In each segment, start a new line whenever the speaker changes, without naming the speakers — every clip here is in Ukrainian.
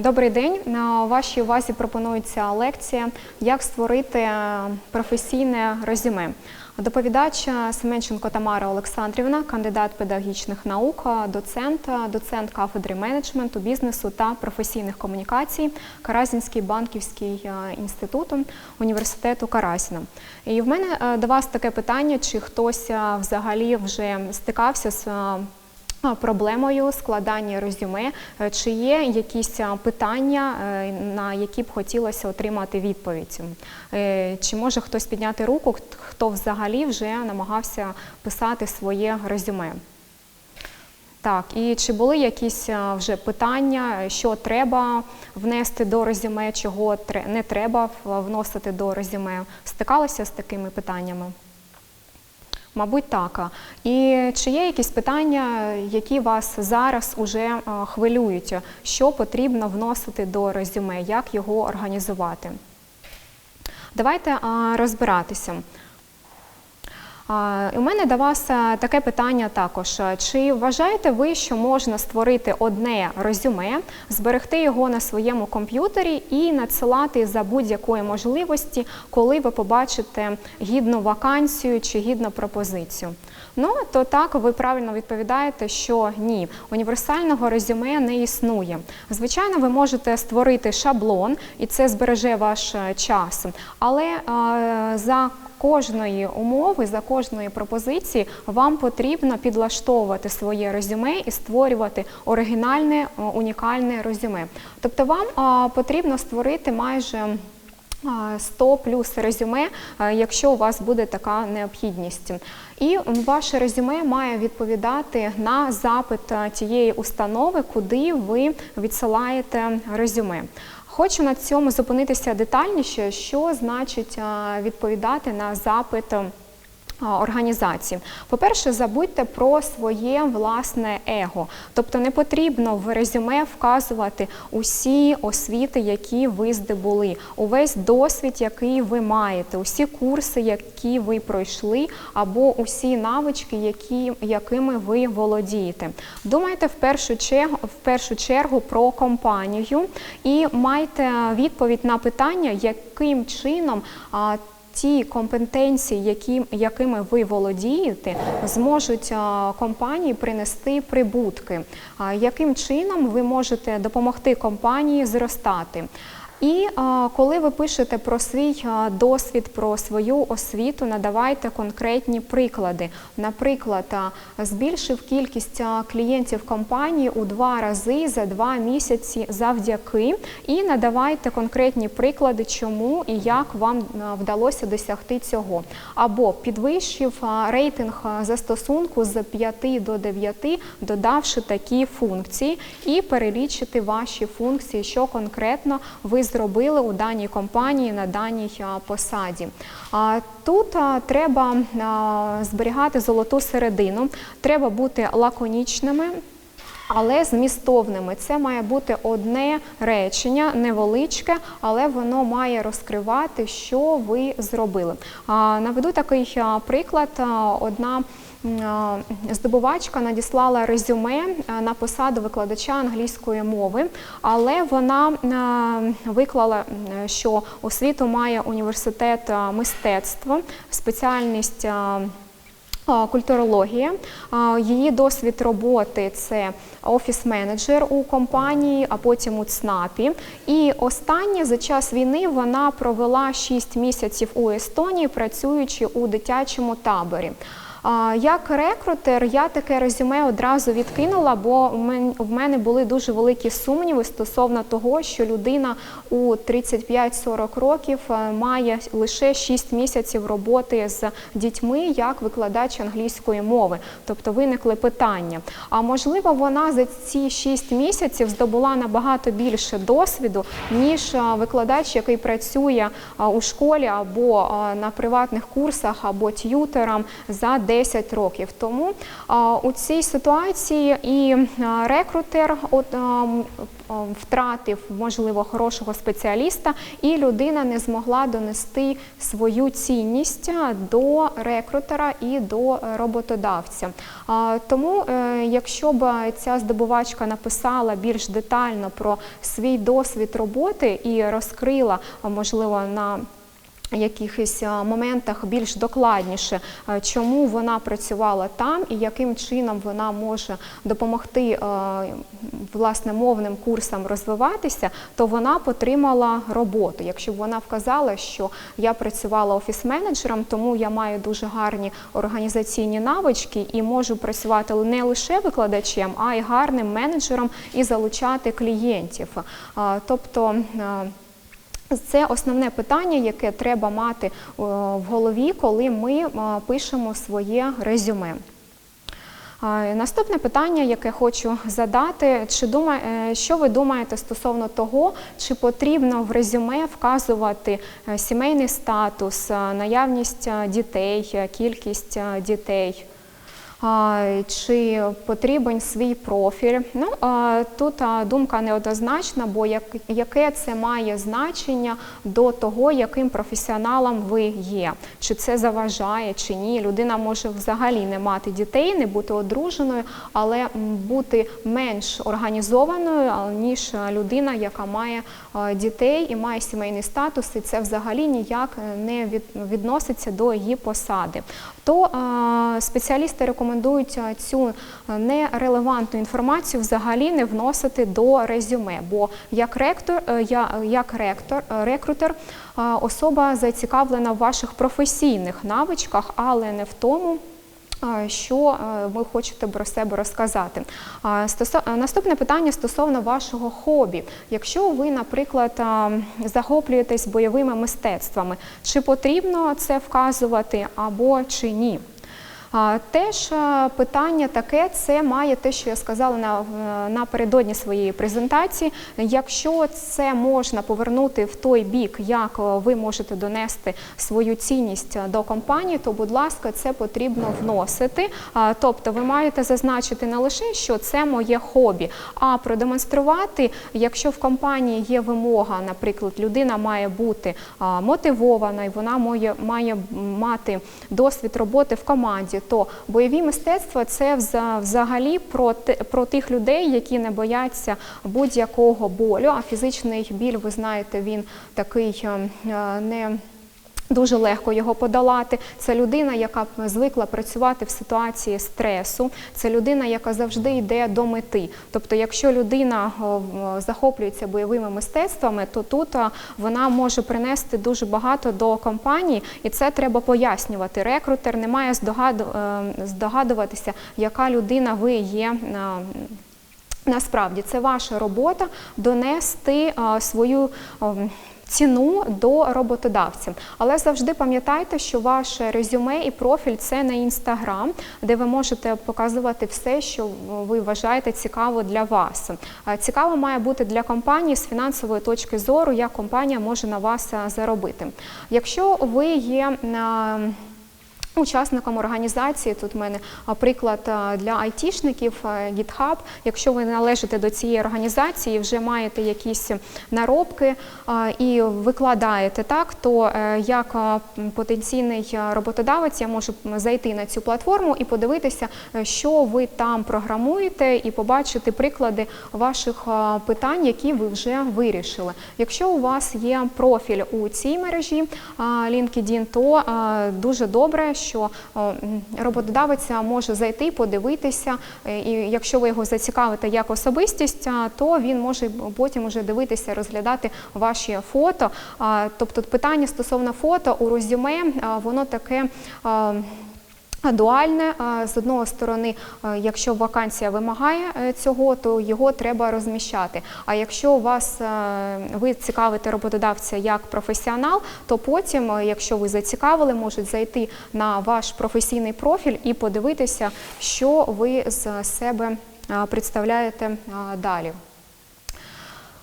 Добрий день. На вашій увазі пропонується лекція Як створити е, професійне резюме. Доповідач Семенченко Тамара Олександрівна, кандидат педагогічних наук, доцент, доцент кафедри менеджменту, бізнесу та професійних комунікацій Каразінський банківський е, інститут університету Карасіна. І в мене е, до вас таке питання: чи хтось взагалі вже стикався з проблемою складання резюме. Е, Чи є якісь питання, е, на які б хотілося отримати відповідь? Е, Чи може хтось підняти руку, хт- хто взагалі вже намагався писати своє резюме? Так, і чи були якісь вже питання, що треба внести до резюме, чого не треба вносити до резюме? Стикалися з такими питаннями? Мабуть, так. І чи є якісь питання, які вас зараз уже е, хвилюють? Що потрібно вносити до резюме, як його організувати? Давайте розбиратися. У мене до вас е, таке питання також. Чи вважаєте ви, що можна створити одне резюме, зберегти його на своєму комп'ютері і надсилати за будь-якої можливості, коли ви побачите гідну вакансію чи гідну пропозицію? Ну, то так ви правильно відповідаєте, що ні, універсального резюме не існує. Звичайно, ви можете створити шаблон, і це збереже ваш е, час, але е, за кожної умови, за кожної пропозиції вам потрібно підлаштовувати своє резюме і створювати оригінальне, е, унікальне резюме. Тобто вам потрібно створити майже 100 плюс резюме, е, якщо у вас буде така необхідність. І ваше резюме має відповідати на запит е, тієї установи, куди ви відсилаєте резюме. Хочу на цьому зупинитися детальніше, що значить відповідати на запит. Організації. По-перше, забудьте про своє власне его. Тобто не потрібно в резюме вказувати усі освіти, які ви здобули, увесь досвід, який ви маєте, усі курси, які ви пройшли, або усі навички, які, якими ви володієте. Думайте в першу чергу, в першу чергу про компанію і майте відповідь на питання, яким чином ті компетенції, які, якими ви володієте, зможуть компанії принести прибутки. Яким чином ви можете допомогти компанії зростати? І коли ви пишете про свій досвід, про свою освіту, надавайте конкретні приклади. Наприклад, збільшив кількість клієнтів компанії у два рази за два місяці завдяки, і надавайте конкретні приклади, чому і як вам вдалося досягти цього. Або підвищив рейтинг застосунку з 5 до 9, додавши такі функції, і перелічити ваші функції, що конкретно ви зробили у даній компанії на даній посаді. Тут треба зберігати золоту середину, треба бути лаконічними. Але змістовними це має бути одне речення, невеличке, але воно має розкривати, що ви зробили. Наведу такий приклад. Одна здобувачка надіслала резюме на посаду викладача англійської мови, але вона виклала, що освіту має університет мистецтва, спеціальність. Культурологія, її досвід роботи це офіс-менеджер у компанії, а потім у ЦНАПі. І останнє за час війни вона провела 6 місяців у Естонії, працюючи у дитячому таборі. Як рекрутер я таке резюме одразу відкинула, бо в мене були дуже великі сумніви стосовно того, що людина у 35-40 років е, має лише 6 місяців роботи з дітьми як викладач англійської мови. Тобто виникли питання. А можливо, вона за ці 6 місяців здобула набагато більше досвіду, ніж е, викладач, який працює е, у школі або на приватних курсах, або т'ютером за 10 років. Тому у цій ситуації і рекрутер втратив можливо хорошого спеціаліста, і людина не змогла донести свою цінність до рекрутера і до роботодавця. Тому, е, якщо б ця здобувачка написала більш детально про свій досвід роботи і розкрила, можливо, на якихось моментах більш докладніше, чому вона працювала там і яким чином вона може допомогти власне мовним курсам розвиватися, то вона отримала роботу. Якщо б вона вказала, що я працювала офіс-менеджером, тому я маю дуже гарні організаційні навички і можу працювати не лише викладачем, а й гарним менеджером і залучати клієнтів. Тобто це основне питання, яке треба мати е, в голові, коли ми е, пишемо своє резюме. Е, Наступне питання, яке хочу задати, чи думає, що ви думаєте стосовно того, чи потрібно в резюме вказувати сімейний статус, наявність дітей, кількість дітей? Чи потрібен свій профіль? Ну тут думка неоднозначна, бо яке це має значення до того, яким професіоналом ви є? Чи це заважає, чи ні? Людина може взагалі не мати дітей, не бути одруженою, але бути менш організованою, ніж людина, яка має дітей і має сімейний статус, і це взагалі ніяк е, не відноситься до її посади. То спеціалісти рекомендують цю нерелевантну інформацію взагалі не вносити до резюме, бо як ректор, е, як ректор, е, рекрутер, особа зацікавлена в ваших професійних навичках, але не в тому. Що е, ви хочете про себе розказати? А, Наступне питання стосовно вашого хобі. Якщо ви, наприклад, захоплюєтесь бойовими мистецтвами, чи потрібно це вказувати або чи ні? Теж е, питання таке, це має те, що я сказала на, е, напередодні своєї презентації. Якщо це можна повернути в той бік, як е, ви можете донести свою цінність до компанії, то, будь ласка, це потрібно вносити. Тобто ви маєте зазначити не лише, що це моє хобі, а продемонструвати, якщо в компанії є вимога, наприклад, людина має бути мотивована, і вона має, має мати досвід роботи в команді, то бойові мистецтва це взагалі про, про тих людей, які не бояться будь-якого болю. А фізичний біль, ви знаєте, він такий е, е, не. Дуже легко його подолати. Це людина, яка звикла працювати в ситуації стресу. Це людина, яка завжди йде до мети. Тобто, якщо людина захоплюється бойовими мистецтвами, то тут вона може принести дуже багато до компанії, і це треба пояснювати. Рекрутер не має е, здогадуватися, яка людина ви є. Насправді це ваша робота донести свою ціну до роботодавця. Але завжди пам'ятайте, що ваше резюме і профіль це не інстаграм, де ви можете показувати все, що ви вважаєте цікаво для вас. Цікаво має бути для компанії з фінансової точки зору, як компанія може на вас заробити. Якщо ви є а, Учасником організації тут в мене приклад для айтішників GitHub. Якщо ви належите до цієї організації, вже маєте якісь наробки і викладаєте так, то е, як потенційний роботодавець я можу зайти на цю платформу і подивитися, е, що ви там програмуєте, і побачити приклади ваших питань, які ви вже вирішили. Якщо у вас є профіль у цій мережі LinkedIn, то дуже добре, що роботодавець може зайти, подивитися, е, і якщо ви його зацікавите як особистість, то він може потім вже дивитися, розглядати ваші фото. Тобто питання стосовно фото у резюме, воно таке. Дуальне з одного сторони, якщо вакансія вимагає е, цього, то його треба розміщати. А якщо вас е, ви цікавите роботодавця як професіонал, то потім, е, якщо ви зацікавили, можуть зайти на ваш професійний профіль і подивитися, що ви з себе представляєте далі.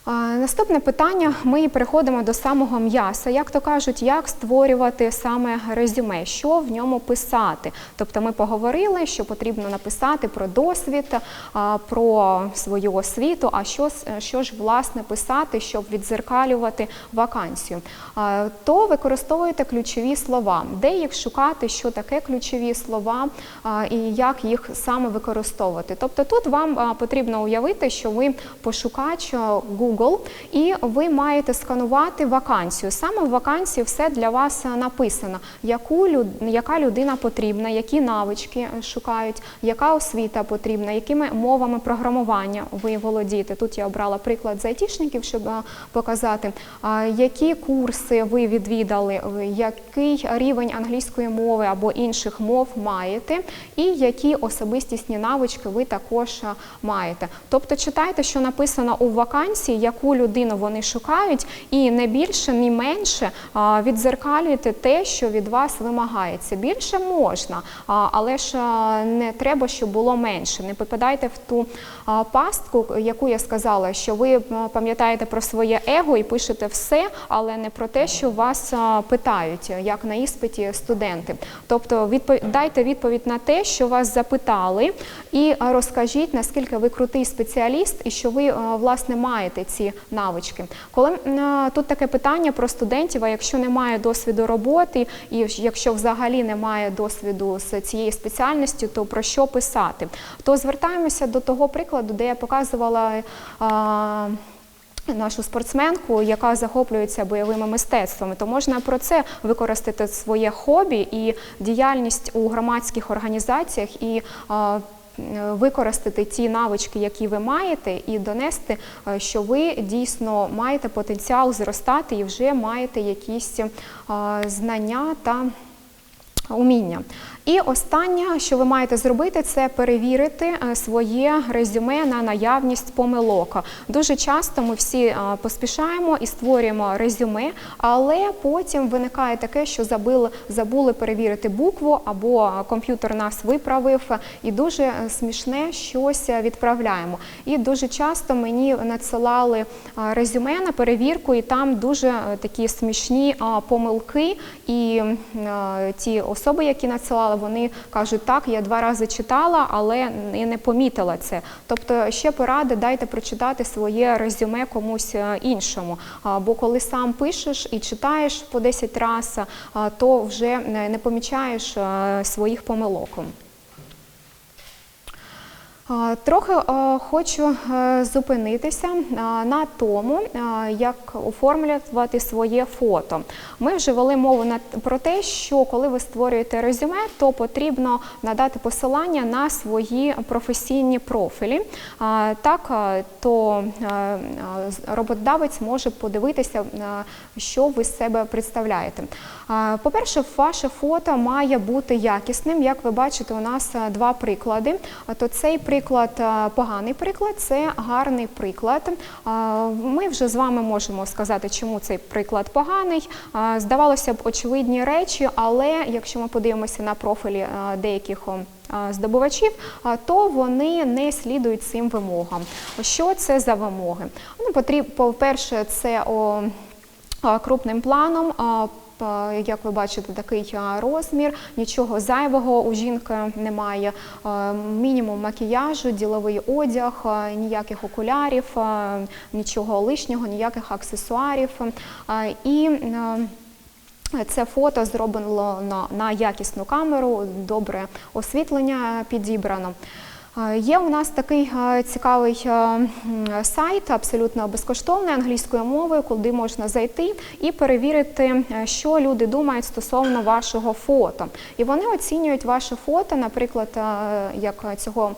Наступне питання. Ми переходимо до самого м'яса. Як то кажуть, як створювати саме резюме, що в ньому писати? Тобто ми поговорили, що потрібно написати про досвід, про свою освіту, а що, що ж власне писати, щоб відзеркалювати вакансію. То використовуйте ключові слова, де їх шукати, що таке ключові слова і як їх саме використовувати. Тобто тут вам потрібно уявити, що ви пошукач а, Google, і ви маєте сканувати вакансію. Саме в вакансії все для вас написано, яку яка людина потрібна, які навички е, шукають, яка освіта потрібна, якими мовами програмування ви володієте. Тут я обрала приклад з айтішників, щоб показати, які курси ви відвідали, який рівень англійської мови або інших мов маєте, і які особистісні навички ви також маєте. Тобто читайте, що написано у вакансії, яку людину вони шукають, і не більше, ні менше відзеркалюйте те, що від вас вимагається. Більше можна, але ж не треба, щоб було менше. Не попадайте в ту пастку, яку я сказала, що ви пам'ятаєте про своє его і пишете все, але не про те, що вас питають, як на іспиті студенти. Тобто дайте відповідь на те, що вас запитали, і розкажіть, наскільки ви крутий спеціаліст і що ви власне маєте ці навички. Коли тут таке питання про студентів, а якщо немає досвіду роботи, і якщо взагалі немає досвіду з цієї спеціальності, то про що писати? То звертаємося до того прикладу, де я показувала. а, Нашу спортсменку, яка захоплюється бойовими мистецтвами, то можна про це використати своє хобі і діяльність у громадських організаціях і е, використати ті навички, які ви маєте, і донести, е, що ви дійсно маєте потенціал зростати і вже маєте якісь знання та уміння. І останнє, що ви маєте зробити, це перевірити е, своє резюме на наявність помилок. Дуже часто ми всі е, поспішаємо і створюємо резюме, але потім виникає таке, що забули, забули перевірити букву або комп'ютер нас виправив, і дуже е, смішне щось відправляємо. І дуже часто мені надсилали е, резюме на перевірку, і там дуже е, такі смішні е, помилки. І е, ті особи, які надсилали, вони кажуть, так, я два рази читала, але не помітила це. Тобто ще поради дайте прочитати своє резюме комусь е, іншому. Бо коли сам пишеш і читаєш по 10 разів, то вже не не помічаєш е, своїх помилок. Трохи хочу е, зупинитися на тому, як оформлювати своє фото. Ми вже вели мову про те, що коли ви створюєте резюме, то потрібно надати посилання на свої професійні профілі. Так, то е, е, роботодавець може подивитися, що ви з себе представляєте. По-перше, ваше фото має бути якісним. Як ви бачите, у нас е, два приклади. То цей приклад е, поганий приклад, це гарний приклад. Ми вже з вами можемо сказати, чому цей приклад поганий. Здавалося б, очевидні речі, але якщо ми подивимося на профілі е, деяких здобувачів, то вони не слідують цим вимогам. Що це за вимоги? Ну, потріб, по-перше, це крупним планом. Як ви бачите, такий розмір, нічого зайвого у жінки немає, мінімум макіяжу, діловий одяг, ніяких окулярів, нічого лишнього, ніяких аксесуарів. І це фото зроблено на якісну камеру, добре освітлення підібрано. Е, Є у нас такий е, цікавий е, сайт, абсолютно безкоштовний англійською мовою, куди можна зайти і перевірити, що люди думають стосовно вашого фото. І вони оцінюють ваше фото, наприклад, як цього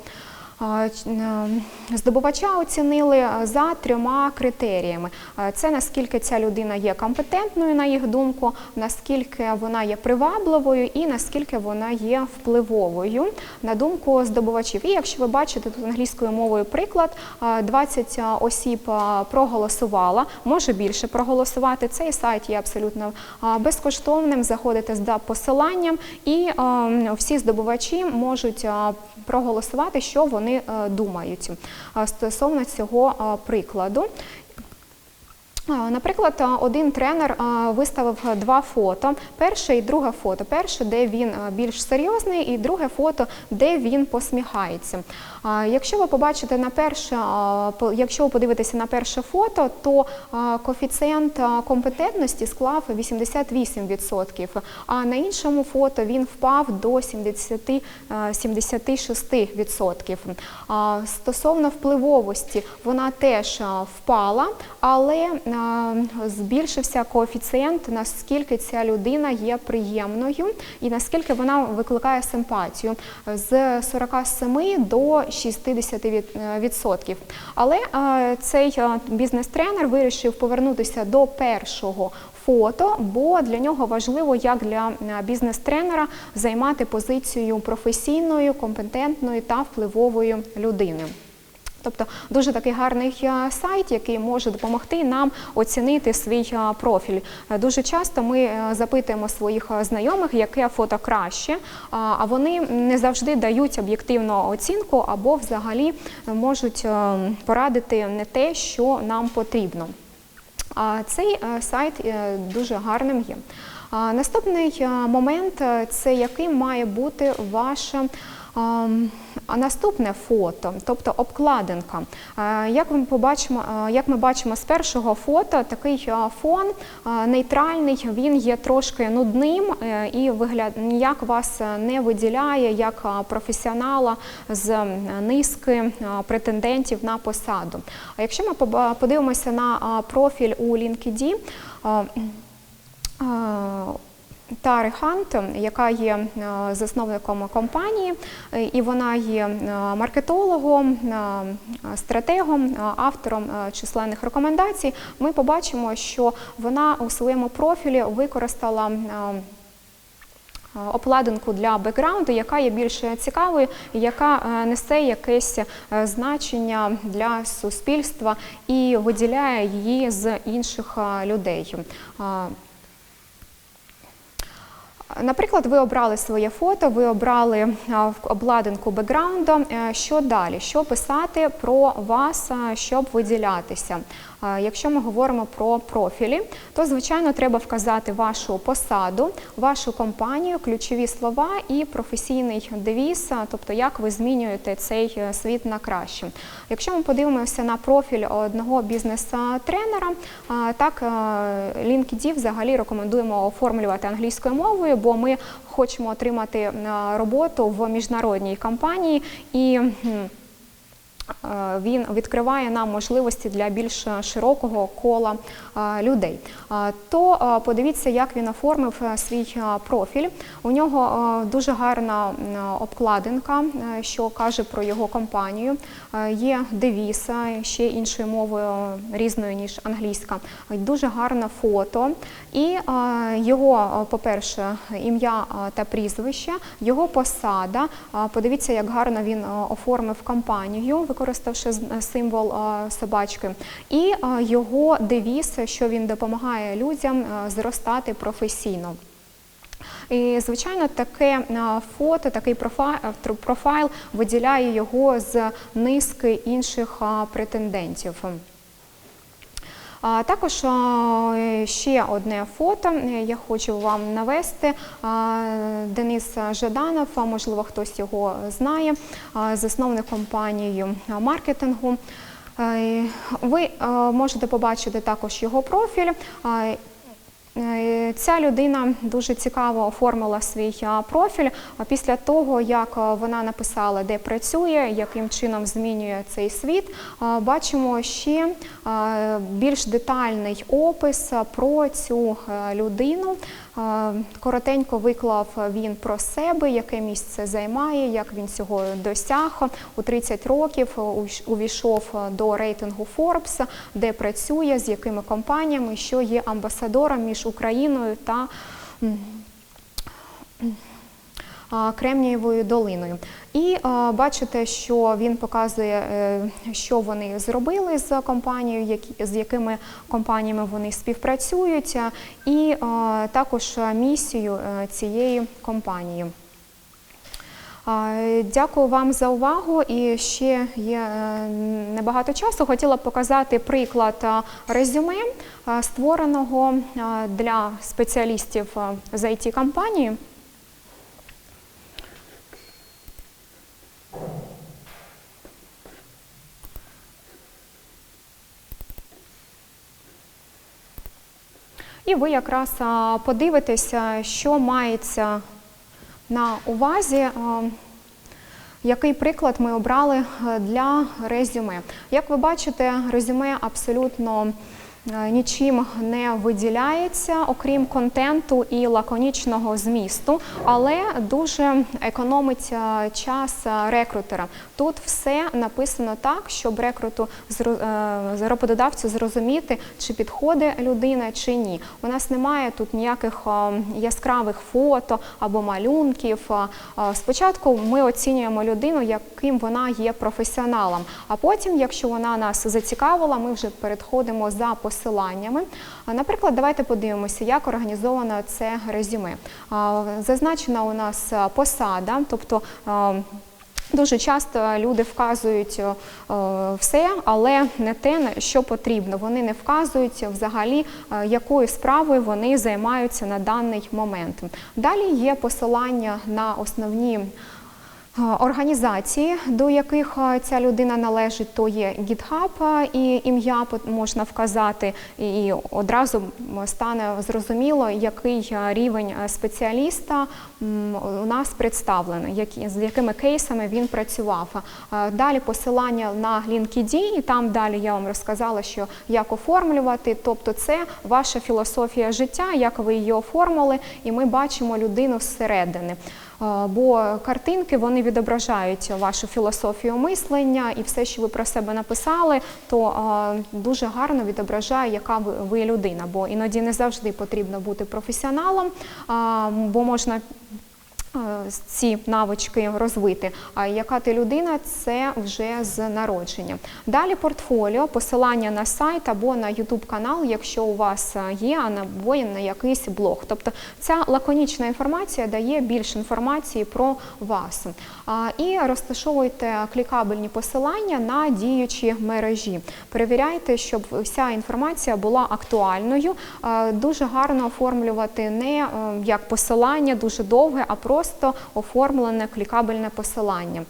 Здобувача оцінили за трьома критеріями: це наскільки ця людина є компетентною, на їх думку, наскільки вона є привабливою і наскільки вона є впливовою на думку здобувачів. І якщо ви бачите тут англійською мовою приклад, е, 20 осіб проголосувала, може більше проголосувати. Цей сайт є абсолютно безкоштовним. Заходите за посиланням, і е, всі здобувачі можуть проголосувати, що вони е, думають е, стосовно цього е, прикладу. Наприклад, один тренер виставив два фото. Перше і друге фото. Перше, де він більш серйозний, і друге фото, де він посміхається. Якщо ви побачите на перше, якщо ви подивитеся на перше фото, то коефіцієнт компетентності склав 88%, а на іншому фото він впав до 70, 76%. А, Стосовно впливовості, вона теж впала, але збільшився коефіцієнт, наскільки ця людина є приємною і наскільки вона викликає симпатію з 47 до 60%. Але е, цей е, бізнес-тренер вирішив повернутися до першого фото, бо для нього важливо, як для бізнес-тренера займати позицію професійної, компетентної та впливової людини. Тобто дуже такий гарний е, сайт, який може допомогти нам оцінити свій е, профіль. Е, Дуже часто ми запитуємо своїх знайомих, яке фото краще, а- вони не завжди дають об'єктивну оцінку або взагалі можуть порадити не те, що нам потрібно. Цей сайт дуже гарним є. Наступний момент це яким має бути ваше ем, а наступне фото, тобто обкладинка. Е, Як ми побачимо, е, як ми бачимо з першого фото, такий е, фон нейтральний, він є трошки нудним і вигляд ніяк вас не виділяє як професіонала з низки претендентів на посаду. А якщо ми подивимося на профіль у LinkedIn, Тари Хант, яка є е, засновником компанії, е, і вона є е, маркетологом, стратегом, автором численних рекомендацій. Ми побачимо, що вона у своєму профілі використала. Обкладинку для бекграунду, яка є більш цікавою, яка несе якесь значення для суспільства і виділяє її з інших людей. Е, Наприклад, ви обрали своє фото, ви обрали обладинку в- обкладинку бекграунду. Е, Що далі? Що писати про вас, щоб виділятися? Якщо ми говоримо про профілі, то звичайно треба вказати вашу посаду, вашу компанію, ключові слова і професійний девіз, тобто як ви змінюєте цей е, світ на краще. Якщо ми подивимося на профіль одного бізнес-тренера, так е, LinkedIn взагалі рекомендуємо оформлювати англійською мовою, бо ми хочемо отримати е, роботу в міжнародній компанії і. Е, Він відкриває нам можливості для більш широкого кола е, людей. Е, То подивіться, як він оформив свій профіль. У нього дуже гарна обкладинка, що каже про його компанію. Є девіз ще іншою мовою різною ніж англійська. Дуже гарне фото. І його, по-перше, ім'я та прізвище, його посада. Подивіться, як гарно він оформив кампанію, використавши символ е, собачки, і е, його девіз, що він допомагає людям е, зростати професійно. І, звичайно, таке фото, такий профайл, виділяє його з низки інших претендентів. Також ще одне фото е, я хочу вам навести. Денис Жаданов, можливо, хтось його знає, засновник компанії маркетингу. Е, Ви можете побачити також його профіль. Е, Ця людина дуже цікаво оформила свій профіль. Після того, як вона написала, де працює, яким чином змінює цей світ, бачимо ще більш детальний опис про цю е, людину. Коротенько виклав він про себе, яке місце займає, як він цього досяг. У 30 років увійшов до рейтингу Forbes, де працює, з якими компаніями, що є амбасадором між Україною та Кремнієвою долиною. І а, бачите, що він показує, е, що вони зробили з компанією, які, з якими компаніями вони співпрацюють, і а, також місію е, цієї компанії. Дякую вам за увагу. І ще є е, небагато часу. Хотіла б показати приклад резюме, створеного для спеціалістів з it компанії. І ви якраз подивитеся, що мається на увазі. Який приклад ми обрали е, для резюме? Як ви бачите, резюме абсолютно е, нічим не виділяється, окрім контенту і лаконічного змісту, але дуже економить е, час е, рекрутера. Тут все написано так, щоб рекруту е, роботодавцю зрозуміти, чи підходить людина, чи ні. У нас немає тут ніяких е, яскравих фото або малюнків. Е, е, Спочатку ми оцінюємо людину, яким вона є професіоналом. А потім, якщо вона нас зацікавила, ми вже переходимо за посиланнями. Наприклад, давайте подивимося, як організовано це резюме. Зазначена у нас посада, тобто. Дуже часто люди вказують все, але не те, що потрібно. Вони не вказують взагалі, якою справою вони займаються на даний момент. Далі є посилання на основні. Е, Організації, до яких е, ця людина належить, то є GitHub е, і ім'я можна вказати, і одразу стане зрозуміло, який рівень спеціаліста у нас представлений, з якими кейсами він працював. Далі посилання на LinkedIn, і там далі я вам розказала, що як оформлювати, тобто це ваша філософія життя, як ви її оформили, і ми бачимо людину зсередини. Бо картинки вони відображають вашу філософію мислення і все, що ви про себе написали, то дуже гарно відображає, яка ви, людина. Бо іноді не завжди потрібно бути професіоналом, бо можна ці навички розвити. А яка ти людина, це вже з народження. Далі портфоліо, посилання на сайт або на YouTube канал, якщо у вас е, є, або на якийсь блог. Тобто ця лаконічна інформація дає більше інформації про вас. І розташовуйте клікабельні посилання на діючі мережі. Перевіряйте, щоб вся інформація була актуальною. Дуже гарно оформлювати не е, як посилання дуже довге, а просто оформлене клікабельне посилання.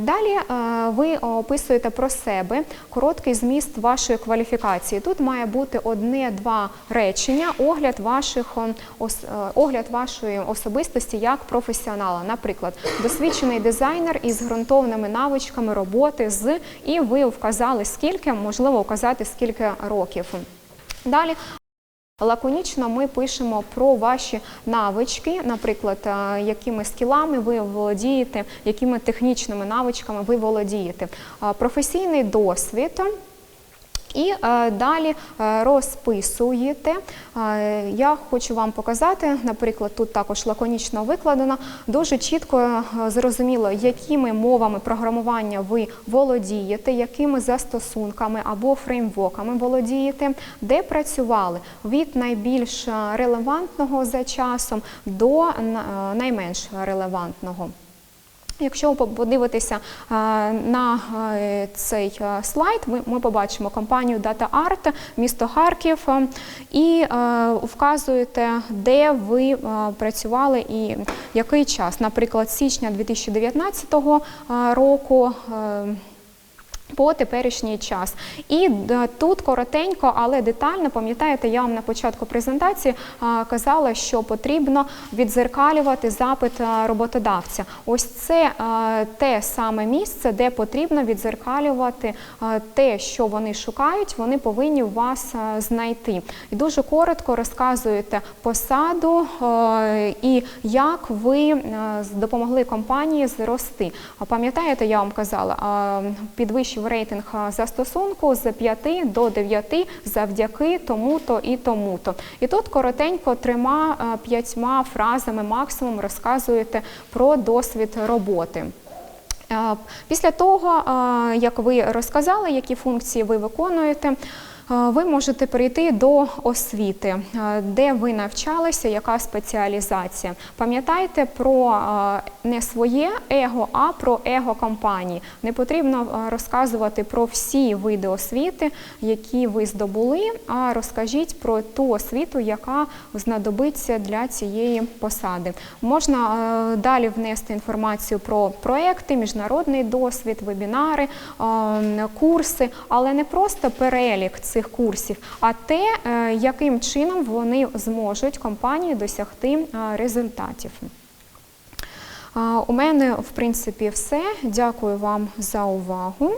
Далі е, ви описуєте про себе короткий зміст вашої кваліфікації. Тут має бути одне-два речення, огляд ваших е, огляд вашої особистості як професіонала. Наприклад, досвідчений дизайнер із ґрунтовними навичками роботи з і ви вказали скільки, можливо, вказати скільки років. Далі Лаконічно ми пишемо про ваші навички, наприклад, е, якими скілами ви володієте, якими технічними навичками ви володієте. Е, Професійний досвід. І е, далі е, розписуєте. Е, я хочу вам показати, наприклад, тут також лаконічно викладено, дуже чітко зрозуміло, якими мовами програмування ви володієте, якими застосунками або фреймворками володієте, де працювали від найбільш релевантного за часом до найменш релевантного. Якщо подивитися е, на е, цей е, слайд, ми, побачимо компанію DataArt, місто Харків, і вказуєте, де ви працювали і який час. Наприклад, січня 2019 е, року. Е, по теперішній час. І тут коротенько, але детально, пам'ятаєте, я вам на початку презентації казала, що потрібно відзеркалювати запит роботодавця. Ось це те саме місце, де потрібно відзеркалювати те, що вони шукають, вони повинні вас знайти. І дуже коротко розказуєте посаду е, і як ви е, допомогли компанії зрости. Пам'ятаєте, я вам казала, а, підвищив рейтинг застосунку з 5 до 9 завдяки тому-то і тому-то. І тут коротенько трьома п'ятьма фразами максимум розказуєте про досвід роботи. Е, Після того, е, як ви розказали, які функції ви виконуєте, Ви можете перейти до освіти, де ви навчалися, яка спеціалізація. Пам'ятайте про не своє его, а про его компанії. Не потрібно розказувати про всі види освіти, які ви здобули, а розкажіть про ту освіту, яка знадобиться для цієї посади. Можна далі внести інформацію про проекти, міжнародний досвід, вебінари, курси, але не просто перелік цих курсів, а те, е, яким чином вони зможуть компанії досягти е, результатів. У мене, в принципі, все. Дякую вам за увагу.